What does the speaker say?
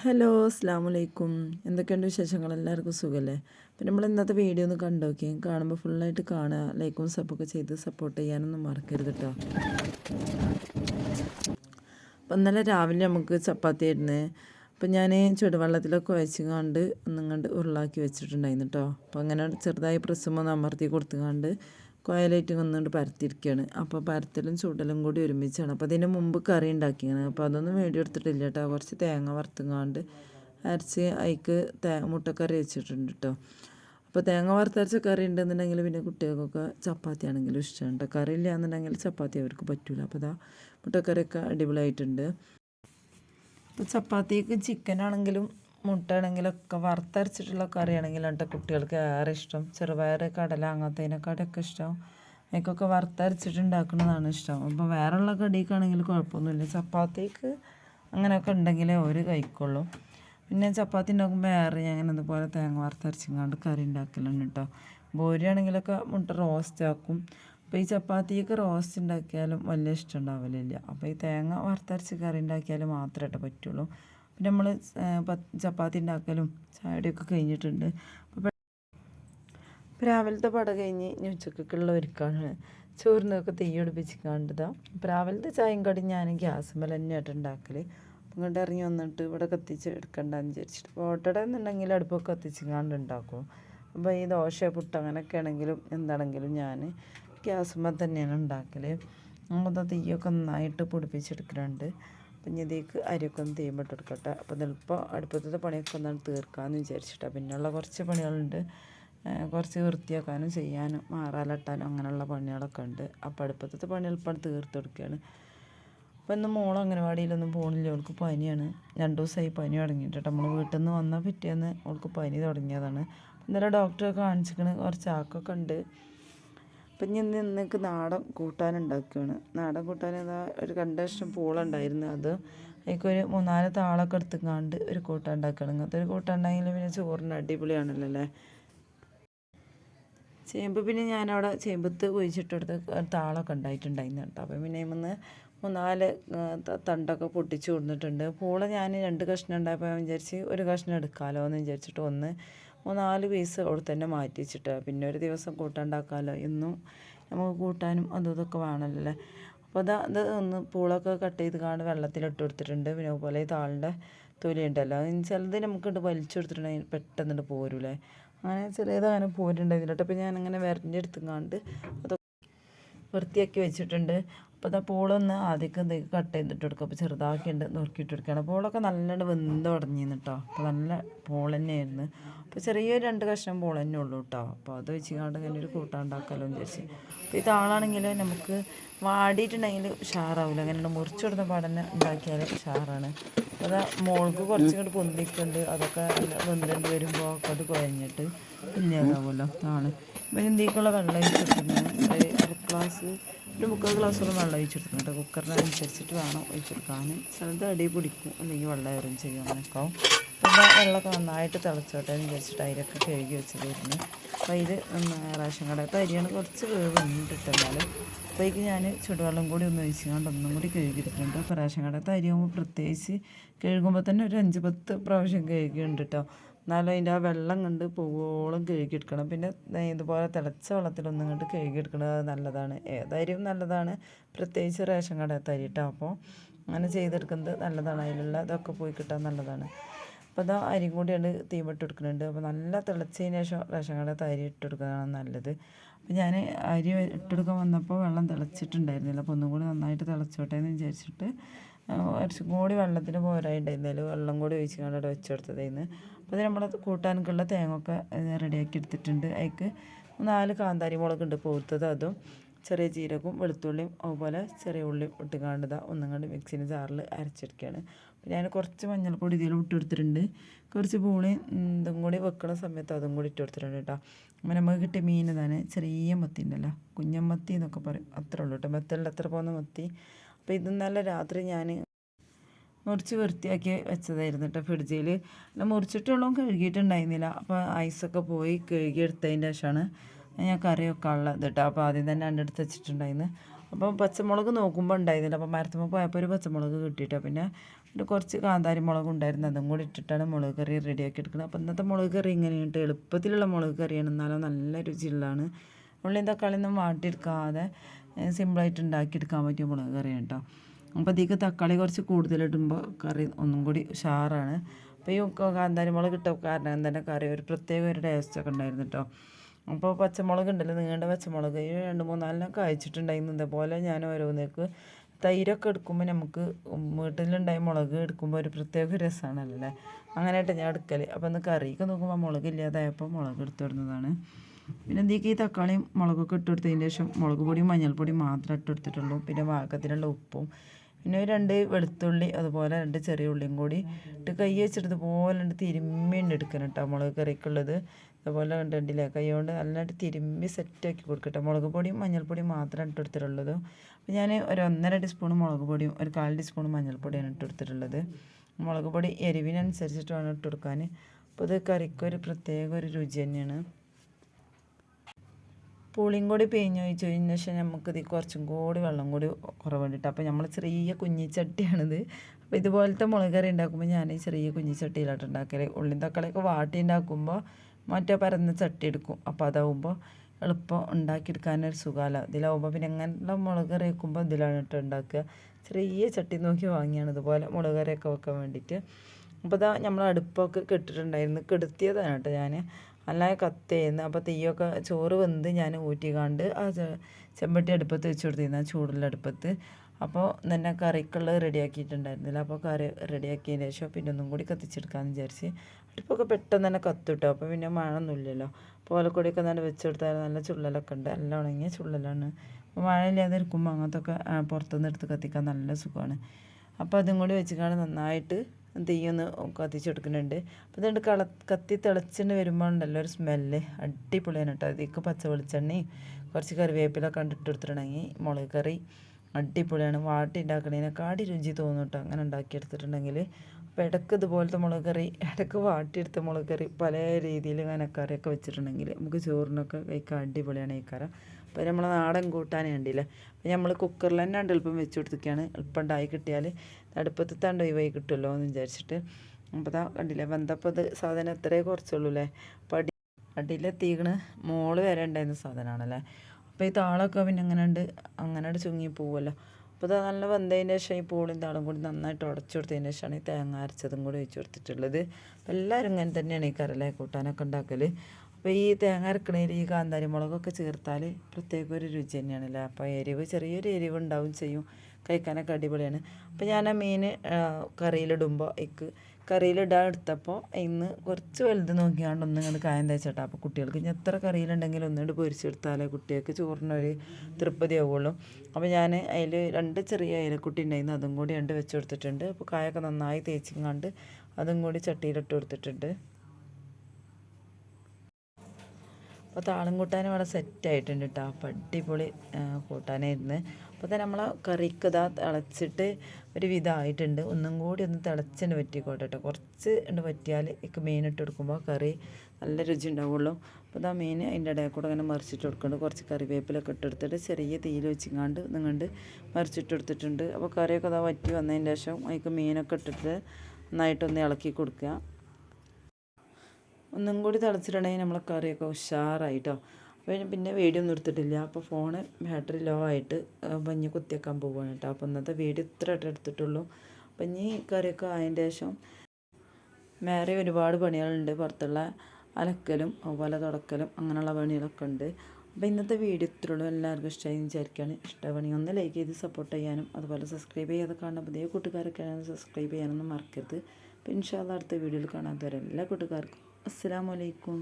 Hello അസ്സാം വലൈക്കും എന്തൊക്കെയുണ്ട് വിശേഷങ്ങൾ? എല്ലാവർക്കും സുഖമല്ലേ അപ്പം നമ്മൾ ഇന്നത്തെ വീഡിയോ ഒന്ന് കണ്ടു കാണുമ്പോൾ ഫുള്ളായിട്ട് കാണുക. ലൈക്കും സപ്പൊക്കെ ചെയ്ത് സപ്പോർട്ട് ചെയ്യാനൊന്നും മറക്കരുത് കേട്ടോ അപ്പം ഇന്നലെ രാവിലെ നമുക്ക് ചപ്പാത്തി ആയിരുന്നു. അപ്പം ഞാൻ ചുടുവെള്ളത്തിലൊക്കെ ഒന്നും കണ്ട് ഉരുളാക്കി വെച്ചിട്ടുണ്ടായിരുന്നു കേട്ടോ അപ്പോൾ അങ്ങനെ ചെറുതായി പ്രസ്സുമ്പോൾ അമർത്തി കൊടുത്തുകൊണ്ട് കോയലായിട്ട് വന്നുകൊണ്ട് പരത്തിരിക്കുകയാണ് അപ്പോൾ പരത്തലും ചുടലും കൂടി ഒരുമിച്ചാണ്. അപ്പോൾ അതിന് മുമ്പ് കറി ഉണ്ടാക്കിയാണ്. അപ്പോൾ അതൊന്നും വേണ്ടി എടുത്തിട്ടില്ല കേട്ടോ. കുറച്ച് തേങ്ങ വറുത്തുങ്ങാണ്ട് അരച്ച് അതിക്ക് തേ മുട്ടക്കറി വെച്ചിട്ടുണ്ട് കേട്ടോ. അപ്പോൾ തേങ്ങ വറുത്തരച്ച കറി ഉണ്ടെന്നുണ്ടെങ്കിൽ പിന്നെ കുട്ടികൾക്കൊക്കെ ചപ്പാത്തി ആണെങ്കിലും ഇഷ്ടമാണ് കേട്ടോ. കറി ഇല്ല എന്നുണ്ടെങ്കിൽ ചപ്പാത്തി അവർക്ക് പറ്റില്ല അപ്പോൾ ഇതാ മുട്ടക്കറിയൊക്കെ അടിപൊളിയായിട്ടുണ്ട്. അപ്പോൾ ചപ്പാത്തിക്ക് ചിക്കൻ ആണെങ്കിലും മുട്ട ആണെങ്കിലൊക്കെ വറുത്തരച്ചിട്ടുള്ള കറിയാണെങ്കിലാണ് കേട്ടോ കുട്ടികൾക്ക് ഏറെ ഇഷ്ടം. ചെറുപയർ കടല അങ്ങനത്തേതിനെക്കാട്ടൊക്കെ ഇഷ്ടം. എനിക്കൊക്കെ വറുത്തരച്ചിട്ട് ഉണ്ടാക്കുന്നതാണ് ഇഷ്ടം. അപ്പോൾ വേറെയുള്ള കടിക്കാണെങ്കിൽ കുഴപ്പമൊന്നുമില്ല. ചപ്പാത്തിക്ക് അങ്ങനെയൊക്കെ ഉണ്ടെങ്കിലേ ഒരു കഴിക്കുള്ളൂ പിന്നെ ചപ്പാത്തി ഉണ്ടാക്കുമ്പോൾ ഏറെ ഞാൻ ഇതുപോലെ തേങ്ങ വറുത്തരച്ചിങ്ങാണ്ട് കറി ഉണ്ടാക്കലുണ്ട് കേട്ടോ. ബോരി ആണെങ്കിലൊക്കെ മുട്ട റോസ്റ്റ് ആക്കും. അപ്പോൾ ഈ ചപ്പാത്തിക്ക് റോസ്റ്റ് ഉണ്ടാക്കിയാലും വലിയ ഇഷ്ടം ഉണ്ടാവലില്ല. അപ്പോൾ ഈ തേങ്ങ വറുത്തരച്ച് കറി ഉണ്ടാക്കിയാൽ മാത്രമേ പറ്റുള്ളൂ. പിന്നെ നമ്മൾ ചപ്പാത്തി ഉണ്ടാക്കലും ചായയുടെയൊക്കെ കഴിഞ്ഞിട്ടുണ്ട്. അപ്പോൾ രാവിലത്തെ പട കഴിഞ്ഞ് ഇനി ഉച്ചക്കൊക്കെയുള്ള ഒരുക്കാണ്. ചോറിനൊക്കെ തീ ഒടിപ്പിച്ച് കണ്ടതാ അപ്പോൾ രാവിലത്തെ ചായയും കടി ഞാൻ ഗ്യാസ് മേലെ തന്നെയായിട്ട് ഉണ്ടാക്കൽ ഇങ്ങോട്ട് ഇറങ്ങി വന്നിട്ട് ഇവിടെ കത്തിച്ച് എടുക്കണ്ടെന്ന് വിചാരിച്ചിട്ട്. അപ്പോൾ ഓട്ടട എന്നുണ്ടെങ്കിൽ അടുപ്പൊക്കെ കത്തിച്ച് കണ്ട് ഉണ്ടാക്കും. അപ്പോൾ ഈ ദോശ പുട്ട് അങ്ങനെയൊക്കെ ആണെങ്കിലും എന്താണെങ്കിലും ഞാൻ ഗ്യാസുമ്മ തന്നെയാണ് ഉണ്ടാക്കൽ അപ്പോൾ തീയൊക്കെ നന്നായിട്ട് പൊടിപ്പിച്ചെടുക്കലുണ്ട്. അപ്പം ഇതിലേക്ക് അരിയൊക്കെ തീമ്പിട്ട് എടുക്കട്ടെ അപ്പോൾ എളുപ്പം അടുപ്പത്തെ പണിയൊക്കെ ഒന്നാണ് തീർക്കാമെന്ന് വിചാരിച്ചിട്ടാണ്. പിന്നെയുള്ള കുറച്ച് പണികളുണ്ട്. കുറച്ച് വൃത്തിയാക്കാനും ചെയ്യാനും മാറാലട്ടാനും അങ്ങനെയുള്ള പണികളൊക്കെ ഉണ്ട്. അപ്പം അടുപ്പത്തെ പണി എളുപ്പം തീർത്തെടുക്കുകയാണ് അപ്പം ഇന്ന് മോൾ അംഗനവാടിയിലൊന്നും പോകണില്ല അവൾക്ക് പനിയാണ്. രണ്ട് ദിവസമായി പനി തുടങ്ങിയിട്ട് നമ്മൾ വീട്ടിൽ നിന്ന് വന്നാൽ പിറ്റേന്ന് അവൾക്ക് പനി തുടങ്ങിയതാണ്. ഇന്നലെ ഡോക്ടറെ കാണിച്ചിക്കണ് കുറച്ച് ആക്കൊക്കെ ഉണ്ട്. അപ്പം ഞാൻ നിങ്ങൾക്ക് നാടൻ കൂട്ടാൻ ഉണ്ടാക്കുകയാണ് നാടൻ കൂട്ടാൻ ഏതാ ഒരു രണ്ട് പൂളുണ്ടായിരുന്നു അത്. എനിക്കൊരു മൂന്നാൽ താളൊക്കെ എടുത്തുങ്ങാണ്ട് ഒരു കൂട്ടാൻ ഉണ്ടാക്കണം. ഇങ്ങനത്തെ ഒരു കൂട്ടാൻ ഉണ്ടെങ്കിൽ പിന്നെ ചോറിന് അടിപൊളിയാണല്ലോ അല്ലേ? ചേമ്പ് പിന്നെ ഞാനവിടെ ചേമ്പത്ത് കുഴിച്ചിട്ടെടുത്ത് താളൊക്കെ ഉണ്ടായിട്ടുണ്ടായിരുന്നു കേട്ടോ. അപ്പം പിന്നെ ഇന്ന് മൂന്നാൽ തണ്ടൊക്കെ പൊട്ടിച്ച് കൊടുത്തിട്ടുണ്ട്. പൂള ഞാൻ രണ്ട് കഷ്ണം ഉണ്ടായപ്പോൾ വിചാരിച്ച് ഒരു കഷ്ണം എടുക്കാമല്ലോ എന്ന് വിചാരിച്ചിട്ട് ഒന്ന് മൂന്നാൽ പീസ് അവിടെ തന്നെ മാറ്റി വെച്ചിട്ട് പിന്നെ ഒരു ദിവസം കൂട്ടാണ്ടാക്കാമല്ലോ എന്നും നമുക്ക് കൂട്ടാനും അതും ഇതൊക്കെ വേണമല്ലോ അപ്പോൾ അത് അത് ഒന്ന് പൂളൊക്കെ കട്ട് ചെയ്ത് കാണും വെള്ളത്തിലിട്ട് കൊടുത്തിട്ടുണ്ട്. പിന്നെ അതുപോലെ ഈ താളിന്റെ തൊലി ഉണ്ടല്ലോ. ചിലത് നമുക്കിട്ട് വലിച്ചു കൊടുത്തിട്ടുണ്ടെങ്കിൽ പെട്ടെന്നിട്ട് പോരൂലേ അങ്ങനെ ചെറിയത് അങ്ങനെ പോരുന്നുണ്ടായിരുന്നില്ല അപ്പോൾ ഞാനങ്ങനെ വരന്റെ എടുത്തുങ്ങാണ്ട് അതൊക്കെ വൃത്തിയാക്കി വെച്ചിട്ടുണ്ട്. അപ്പോൾ ഇതാ പൂളൊന്ന് ആദ്യമൊക്കെ എന്തെങ്കിലും കട്ട് ചെയ്തിട്ട് കൊടുക്കും അപ്പോൾ ചെറുതാക്കിയിട്ട് നുറുക്കിയിട്ട് കൊടുക്കുകയാണ് പൂളൊക്കെ നല്ലോണം വെന്ത് ഉടഞ്ഞിരുന്നു കേട്ടോ അപ്പോൾ നല്ല പോൾ തന്നെയായിരുന്നു അപ്പോൾ ചെറിയൊരു രണ്ട് കഷ്ണം പോൾ തന്നെ ഉള്ളൂ കേട്ടോ അപ്പോൾ അത് വെച്ചുകൊണ്ട് ഇങ്ങനെ ഒരു കൂട്ടാണ്ടാക്കാമല്ലോ എന്ന് വിചാരിച്ച്. അപ്പോൾ ഈ താളാണെങ്കിൽ നമുക്ക് വാടിയിട്ടുണ്ടെങ്കിൽ ഉഷാറാവില്ല അങ്ങനെ മുറിച്ച് കൊടുത്ത പാടന്നെ ഉണ്ടാക്കിയാൽ ഉഷാറാണ്. അത് മോൾക്ക് കുറച്ച് കൂടി പൊന്തിക്കുന്നുണ്ട് അതൊക്കെ വെന്തേണ്ടി വരുമ്പോൾ അത് കുഴഞ്ഞിട്ട് പിന്നെ ആവുമല്ലോ അതാണ് അപ്പോൾ എന്തിക്കുള്ള വെള്ളം ഒരു ഗ്ലാസ് ഒരു മുക്കാൽ ഗ്ലാസ്സോളം വെള്ളം ഒഴിച്ചെടുക്കണം കേട്ടോ. കുക്കറിനനുസരിച്ചിട്ട് വേണം ഒഴിച്ചെടുക്കാൻ ചിലത് അടി പിടിക്കും. അല്ലെങ്കിൽ വെള്ളം ഏറും ചെയ്യും അങ്ങനെയൊക്കെ ആവും വെള്ളമൊക്കെ നന്നായിട്ട് തിളച്ചോട്ടെ എന്ന് വിചാരിച്ചിട്ട് അരിയൊക്കെ കഴുകി വെച്ചതായിരുന്നു. അപ്പോൾ ഇത് റേഷൻ കടയത്തെ അരിയാണ് കുറച്ച് വേവ് ഇട്ടിട്ടുണ്ടാലും അപ്പോഴേക്ക് ഞാൻ ചുടുവെള്ളം കൂടി ഒന്ന് ഒഴിച്ചുകൊണ്ട് ഒന്നും കൂടി കഴുകിയിട്ടുണ്ട് അപ്പോൾ റേഷൻ കടയത്തെ അരിയാകുമ്പോൾ പ്രത്യേകിച്ച് കഴുകുമ്പോൾ തന്നെ ഒരു അഞ്ച് പത്ത് പ്രാവശ്യം കഴുകിയുണ്ട് കേട്ടോ. എന്നാലും അതിന്റെ ആ വെള്ളം കണ്ട് പോവോളം കഴുകിയെടുക്കണം. പിന്നെ ഇതുപോലെ തിളച്ച വെള്ളത്തിലൊന്നും കണ്ട് കഴുകിയെടുക്കുന്നത് നല്ലതാണ്. ഏതായാലും നല്ലതാണ്. പ്രത്യേകിച്ച് റേഷൻ കടയിൽ തരിട്ടോ അപ്പോൾ അങ്ങനെ ചെയ്തെടുക്കുന്നത് നല്ലതാണ്. അതിലുള്ള ഇതൊക്കെ പോയി കിട്ടാൻ നല്ലതാണ്. അപ്പോൾ അതാ അരി കൂടിയാണ് തീമിട്ട് എടുക്കുന്നുണ്ട് അപ്പോൾ നല്ല തിളച്ചതിന് ശേഷം റേഷൻ കടയിൽ അരി ഇട്ടെടുക്കുന്നതാണ് നല്ലത്. അപ്പോൾ ഞാൻ അരി ഇട്ടെടുക്കാൻ വന്നപ്പോൾ വെള്ളം തിളച്ചിട്ടുണ്ടായിരുന്നില്ല. അപ്പോൾ ഒന്നും കൂടി നന്നായിട്ട് തിളച്ചോട്ടെ എന്ന് വിചാരിച്ചിട്ട് കുറച്ചും കൂടി വെള്ളത്തിന് പോരായിട്ടുണ്ടായിരുന്നില്ല വെള്ളം കൂടി ഒഴിച്ച് കണ്ടവിടെ വെച്ചെടുത്തതായിരുന്നു അപ്പോൾ നമ്മൾ കൂട്ടാനൊക്കെയുള്ള തേങ്ങ ഒക്കെ റെഡിയാക്കി എടുത്തിട്ടുണ്ട് അതിക്ക് നാല് കാന്താരി മുളകുണ്ട് പോർത്തത് അതും ചെറിയ ജീരകവും വെളുത്തുള്ളിയും അതുപോലെ ചെറിയ ഉള്ളി ഇട്ട് കാണുന്നത് ഒന്നും കണ്ട് മിക്സിന്റെ ജാറിൽ അരച്ചെടുക്കുകയാണ് അപ്പോൾ ഞാൻ കുറച്ച് മഞ്ഞൾപ്പൊടി ഇതിൽ ഇട്ട് കൊടുത്തിട്ടുണ്ട് കുറച്ച് പൂളി ഇതും കൂടി വെക്കണ സമയത്ത് അതും കൂടി ഇട്ട് കൊടുത്തിട്ടുണ്ട് കേട്ടോ അങ്ങനെ നമുക്ക് കിട്ടിയ മീൻ തന്നെ ചെറിയ മത്തി ഉണ്ടല്ലോ കുഞ്ഞമ്മത്തി എന്നൊക്കെ പറയും. അത്രേ ഉള്ളൂ കേട്ടോ മെത്തലിന്റെ അത്ര പോകുന്ന മത്തി. അപ്പോൾ ഇത് നല്ല രാത്രി ഞാൻ മുറിച്ച് വൃത്തിയാക്കി വെച്ചതായിരുന്നു കേട്ടോ ഫ്രിഡ്ജിൽ അല്ല മുറിച്ചിട്ടുള്ളതും കഴുകിയിട്ടുണ്ടായിരുന്നില്ല. അപ്പോൾ ഐസൊക്കെ പോയി കഴുകിയെടുത്തതിന്റെ ശേഷമാണ് ഞാൻ കറിയൊക്കെ വെക്കാനുള്ളത് കേട്ടോ അപ്പോൾ ആദ്യം തന്നെ രണ്ടെടുത്ത് വെച്ചിട്ടുണ്ടായിരുന്നു. അപ്പോൾ പച്ചമുളക് നോക്കുമ്പോൾ ഉണ്ടായിരുന്നില്ല. അപ്പോൾ മരത്തുമ്പോൾ പോയപ്പോൾ ഒരു പച്ചമുളക് കിട്ടിയിട്ടോ പിന്നെ എന്നിട്ട് കുറച്ച് കാന്താരി മുളക് ഉണ്ടായിരുന്നു. അതും കൂടി ഇട്ടിട്ടാണ് മുളക് കറി റെഡിയാക്കി എടുക്കുന്നത്. അപ്പോൾ ഇന്നത്തെ മുളക് കറി ഇങ്ങനെയുണ്ട്. എളുപ്പത്തിലുള്ള മുളക് കറിയാണ്. എന്നാലും നല്ല രുചിയുള്ളതാണ്. ഉള്ളിയും തക്കാളിയൊന്നും വാട്ടിയെടുക്കാതെ സിമ്പിളായിട്ട് ഉണ്ടാക്കിയെടുക്കാൻ പറ്റിയ മുളക് കറിയാണ് കേട്ടോ അപ്പോൾ തക്കാളി കുറച്ച് കൂടുതലിടുമ്പോൾ കറി ഒന്നും കൂടി ഉഷാറാണ്. അപ്പോൾ ഈ കാന്താരി മുളക് ഇട്ട കാരണം തന്നെ കറി ഒരു പ്രത്യേക ഒരു ടേസ്റ്റൊക്കെ ഉണ്ടായിരുന്നു കേട്ടോ അപ്പോൾ പച്ചമുളക് ഉണ്ടല്ലോ നീണ്ട പച്ചമുളക്. ഈ രണ്ട് മൂന്നാലെണ്ണം കായച്ചിട്ടുണ്ടായിരുന്നു ഇതേപോലെ ഞാൻ ഓരോന്നേക്ക് തൈരൊക്കെ എടുക്കുമ്പോൾ നമുക്ക് വീട്ടിലുണ്ടായ മുളക് എടുക്കുമ്പോൾ ഒരു പ്രത്യേക രസമാണല്ലോ അല്ലേ അങ്ങനെയായിട്ട് ഞാൻ എടുക്കൽ അപ്പോൾ ഒന്ന് കറിയൊക്കെ നോക്കുമ്പോൾ മുളക് ഇല്ലാതായപ്പോൾ മുളക് എടുത്തു വരുന്നതാണ് പിന്നെ എന്തൊക്കെ ഈ തക്കാളിയും മുളകൊക്കെ ഇട്ട് കൊടുത്തതിന് ശേഷം മുളക് പൊടിയും മഞ്ഞൾപ്പൊടിയും മാത്രം ഇട്ട് കൊടുത്തിട്ടുള്ളൂ. പിന്നെ പാകത്തിനുള്ള ഉപ്പും പിന്നെ രണ്ട് വെളുത്തുള്ളി അതുപോലെ രണ്ട് ചെറിയ ഉള്ളിയും കൂടി ഇട്ട് കൈ വെച്ചിട്ട് ഇതുപോലെ ഉണ്ട് തിരുമ്മിണ്ട് എടുക്കണം കേട്ടോ മുളക് കറിക്കുള്ളത്. അതുപോലെ രണ്ട് കണ്ടിട്ടില്ലേ കൈ കൊണ്ട് നല്ലതായിട്ട് തിരുമ്പി സെറ്റാക്കി കൊടുക്കട്ടെ മുളക് പൊടിയും മഞ്ഞൾപ്പൊടിയും മാത്രമേ ഇട്ട് കൊടുത്തിട്ടുള്ളത്. അപ്പോൾ ഞാൻ ഒരു ഒന്നര ടീസ്പൂൺ മുളക് പൊടിയും ഒരു കാൽ ടീസ്പൂൺ മഞ്ഞൾപ്പൊടിയാണ് ഇട്ട് കൊടുത്തിട്ടുള്ളത്. മുളക് പൊടി എരിവിനനുസരിച്ചിട്ട് വേണം ഇട്ട് കൊടുക്കാൻ അപ്പോൾ ഇത് കറിക്കൊരു പ്രത്യേക ഒരു രുചി തന്നെയാണ്. പുളിയും കൂടി പിഴിഞ്ഞ് കഴിഞ്ഞ ശേഷം നമുക്ക് ഇത് കുറച്ചും കൂടി വെള്ളം കൂടി കുറവുണ്ടിട്ട് അപ്പോൾ നമ്മൾ ചെറിയ കുഞ്ഞിച്ചട്ടിയാണിത്. അപ്പോൾ ഇതുപോലത്തെ മുളക് കറി ഉണ്ടാക്കുമ്പോൾ ഞാൻ ഈ ചെറിയ കുഞ്ഞിച്ചട്ടിയിലോട്ട് ഉണ്ടാക്കൽ. ഉള്ളിൻ തക്കാളിയൊക്കെ വാട്ടി ഉണ്ടാക്കുമ്പോൾ മറ്റേ പരന്ന ചട്ടി എടുക്കും. അപ്പോൾ അതാവുമ്പോൾ എളുപ്പം ഉണ്ടാക്കിയെടുക്കാനൊരു സുഖമല്ല ഇതിലാവുമ്പോൾ പിന്നെ എങ്ങനെയുള്ള മുളക് കറി വെക്കുമ്പോൾ ഇതിലാണ് ഇട്ട് ഉണ്ടാക്കുക. ചെറിയ ചട്ടി നോക്കി വാങ്ങിയാണ് ഇതുപോലെ മുളക് കറിയൊക്കെ വെക്കാൻ വേണ്ടിയിട്ട്. അപ്പോൾ ഇതാ നമ്മൾ അടുപ്പൊക്കെ കെട്ടിട്ടുണ്ടായിരുന്നു. കെടുത്തിയതാണ് കേട്ടോ ഞാൻ അല്ലാതെ കത്തേന്ന്. അപ്പോൾ തീയൊക്കെ ചോറ് വെന്ത് ഞാൻ ഊറ്റി കണ്ട് ആ ചെമ്പട്ടി അടുപ്പത്ത് വെച്ച് കൊടുത്തിരുന്നു ആ ചൂടുള്ള അടുപ്പത്ത്. അപ്പോൾ തന്നെ കറിക്കുള്ളത് റെഡിയാക്കിയിട്ടുണ്ടായിരുന്നില്ല. അപ്പോൾ കറി റെഡിയാക്കിയതിന് ശേഷം പിന്നെ ഒന്നും കൂടി കത്തിച്ചെടുക്കാമെന്ന് വിചാരിച്ച് അടുപ്പൊക്കെ പെട്ടെന്ന് തന്നെ കത്തുട്ടോ അപ്പോൾ പിന്നെ മഴ അപ്പോൾ പോലക്കൊടിയൊക്കെ നല്ല വെച്ചെടുത്താൽ നല്ല ചുള്ളലൊക്കെ ഉണ്ട്. നല്ല ഉണങ്ങിയ ചുള്ളലാണ്. അപ്പോൾ മഴയില്ലാതെ ഇരിക്കുമ്പോൾ അങ്ങനത്തൊക്കെ പുറത്തുനിന്ന് എടുത്ത് കത്തിക്കാൻ നല്ല സുഖമാണ്. അപ്പോൾ അതും കൂടി വെച്ചിട്ടാണ് നന്നായിട്ട് തീയൊന്ന് കത്തിച്ചെടുക്കുന്നുണ്ട്. അപ്പോൾ ഇതുകൊണ്ട് കള കത്തി തിളച്ചിട്ട് വരുമ്പോൾ ഉണ്ടല്ലോ ഒരു സ്മെല്ല്. അടിപൊളിയാണ് കേട്ടോ. അതിലേക്ക് പച്ച വെളിച്ചെണ്ണയും കുറച്ച് കറിവേപ്പില കണ്ടിട്ട് എടുത്തിട്ടുണ്ടെങ്കിൽ മുളക് കറി അടിപൊളിയാണ്. വാട്ടി കാടി രുചി തോന്നും കേട്ടോ. അങ്ങനെ ഉണ്ടാക്കിയെടുത്തിട്ടുണ്ടെങ്കിൽ ഇടയ്ക്ക് ഇതുപോലത്തെ മുളക് കറി ഇടയ്ക്ക് വാട്ടിയെടുത്ത മുളക് കറി പല രീതിയിൽ ഇങ്ങനെ കറിയൊക്കെ വെച്ചിട്ടുണ്ടെങ്കിൽ നമുക്ക് ചോറിനൊക്കെ കഴിക്കാൻ അടിപൊളിയാണ് ഈ കറി അപ്പോൾ നമ്മൾ നാടൻ കൂട്ടാനേ ഉണ്ടല്ലേ അപ്പോൾ നമ്മൾ കുക്കറിൽ തന്നെ ഉണ്ട് എളുപ്പം വെച്ച് കൊടുത്തൊക്കെയാണ് എളുപ്പം ഉണ്ടായി കിട്ടിയാൽ അടുപ്പത്ത് തണ്ട് ഒഴിവായി കിട്ടുമല്ലോ എന്ന് വിചാരിച്ചിട്ട്. അപ്പോൾ ഇതാ കണ്ടില്ലേ? വന്നപ്പോൾ അത് സാധനം എത്രയേ കുറച്ചുള്ളൂ അല്ലേ? അപ്പോൾ അടി അടിയിലെത്തിക്കണ് മോൾ വരെ ഉണ്ടായിരുന്ന സാധനമാണല്ലേ? അപ്പോൾ ഈ താളൊക്കെ പിന്നെ അങ്ങനെ ഉണ്ട് അങ്ങനെ ചുങ്ങി പോവുമല്ലോ. അപ്പോൾ ഇത് നല്ല വെന്തതിന് ശേഷം ഈ പൂളിയും താളും കൂടി നന്നായിട്ട് ഉടച്ചു കൊടുത്തതിന് ശേഷമാണ് ഈ തേങ്ങ അരച്ചതും കൂടി ഒഴിച്ചു കൊടുത്തിട്ടുള്ളത്. അപ്പോൾ എല്ലാവരും ഇങ്ങനെ തന്നെയാണ് ഈ കരലേ കൂട്ടാനൊക്കെ ഉണ്ടാക്കൽ അപ്പോൾ ഈ തേങ്ങ അരക്കണേൽ ഈ കാന്താരി മുളകൊക്കെ ചേർത്താൽ പ്രത്യേക ഒരു രുചി തന്നെയാണല്ലേ? അപ്പോൾ എരിവ് ചെറിയൊരു എരിവ് ഉണ്ടാവും ചെയ്യും. കഴിക്കാനൊക്കെ അടിപൊളിയാണ്. അപ്പോൾ ഞാൻ ആ മീൻ കറിയിലിടുമ്പോൾ എനിക്ക് കറിയിലിടാൻ എടുത്തപ്പോൾ ഇന്ന് കുറച്ച് വലുത് നോക്കിയാണ്ട് ഒന്ന് ഇങ്ങോട്ട് കായം തേച്ചേട്ടാ. അപ്പോൾ കുട്ടികൾക്ക് ഇനി എത്ര കറിയിലുണ്ടെങ്കിലും ഒന്നുകൊണ്ട് പൊരിച്ചെടുത്താലേ കുട്ടികൾക്ക് ചോറിനൊരു തൃപ്തി ആവുള്ളൂ അപ്പോൾ ഞാൻ അതിൽ രണ്ട് ചെറിയ അയലക്കുട്ടി ഉണ്ടായിരുന്നു അതും കൂടി രണ്ട് വെച്ച് കൊടുത്തിട്ടുണ്ട് അപ്പോൾ കായൊക്കെ നന്നായി തേച്ചിങ്ങാണ്ട് അതും കൂടി ചട്ടിയിലിട്ട് കൊടുത്തിട്ടുണ്ട്. അപ്പോൾ താളം കൂട്ടാനും ഇവിടെ സെറ്റായിട്ടുണ്ട് കേട്ടോ അപ്പം അടിപൊളി കൂട്ടാനായിരുന്നു. അപ്പോൾ തന്നെ നമ്മളെ കറിക്ക് തിളച്ചിട്ട് ഒരു വിധമായിട്ടുണ്ട് ഒന്നും കൂടി ഒന്ന് തിളച്ചിട്ട് പറ്റിക്കോട്ടെ കേട്ടോ കുറച്ച് ഉണ്ട് പറ്റിയാൽ ഇക്ക് മീൻ ഇട്ട് കൊടുക്കുമ്പോൾ കറി നല്ല രുചി ഉണ്ടാവുള്ളൂ. അപ്പോൾ ഇതാ മീൻ അതിന്റെ ഇടയിൽ കൂടെ അങ്ങനെ മറിച്ചിട്ട് കൊടുക്കുന്നുണ്ട്. കുറച്ച് കറിവേപ്പിലൊക്കെ ഇട്ടെടുത്തിട്ട് ചെറിയ തീയിൽ വെച്ചിങ്ങാണ്ട് നിങ്ങണ്ട് മറിച്ചിട്ട് കൊടുത്തിട്ടുണ്ട്. അപ്പോൾ കറിയൊക്കെ അതാ വറ്റി വന്നതിന് ശേഷം അതിക്ക് മീനൊക്കെ ഇട്ടിട്ട് നന്നായിട്ടൊന്ന് ഇളക്കി കൊടുക്കുക. ഒന്നും കൂടി തിളച്ചിട്ടുണ്ടെങ്കിൽ നമ്മളെ കറിയൊക്കെ ഉഷാറായിട്ടോ. പിന്നെ വീഡിയോ ഒന്നും എടുത്തിട്ടില്ല. അപ്പോൾ ഫോണ് ബാറ്ററി ലോ ആയിട്ട് പഞ്ഞ് കുത്തിയേക്കാൻ പോവുകയാണ് കേട്ടോ. അപ്പോൾ ഇന്നത്തെ വീഡിയോ ഇത്ര ഇട്ട് എടുത്തിട്ടുള്ളൂ. അപ്പം ഇനി കറിയൊക്കെ ആയതിന്റെ ശേഷം വേറെ ഒരുപാട് പണികളുണ്ട്. പുറത്തുള്ള അലക്കലും അതുപോലെ തുടക്കലും അങ്ങനെയുള്ള പണികളൊക്കെ ഉണ്ട്. അപ്പോൾ ഇന്നത്തെ വീഡിയോ ഇത്രയുള്ളൂ എല്ലാവർക്കും ഇഷ്ടമായി വിചാരിക്കുകയാണ്. ഇഷ്ടപണി ഒന്ന് ലൈക്ക് ചെയ്ത് സപ്പോർട്ട് ചെയ്യാനും അതുപോലെ സബ്സ്ക്രൈബ് ചെയ്യാതെ കാണുന്ന പുതിയ കൂട്ടുകാരൊക്കെ ആണെങ്കിൽ സബ്സ്ക്രൈബ് ചെയ്യാനൊന്നും മറക്കരുത്. അപ്പോൾ ഇൻഷാല്ല അടുത്ത വീഡിയോയിൽ കാണാത്തവരെ എല്ലാ കൂട്ടുകാർക്കും അസ്സാം വലൈക്കും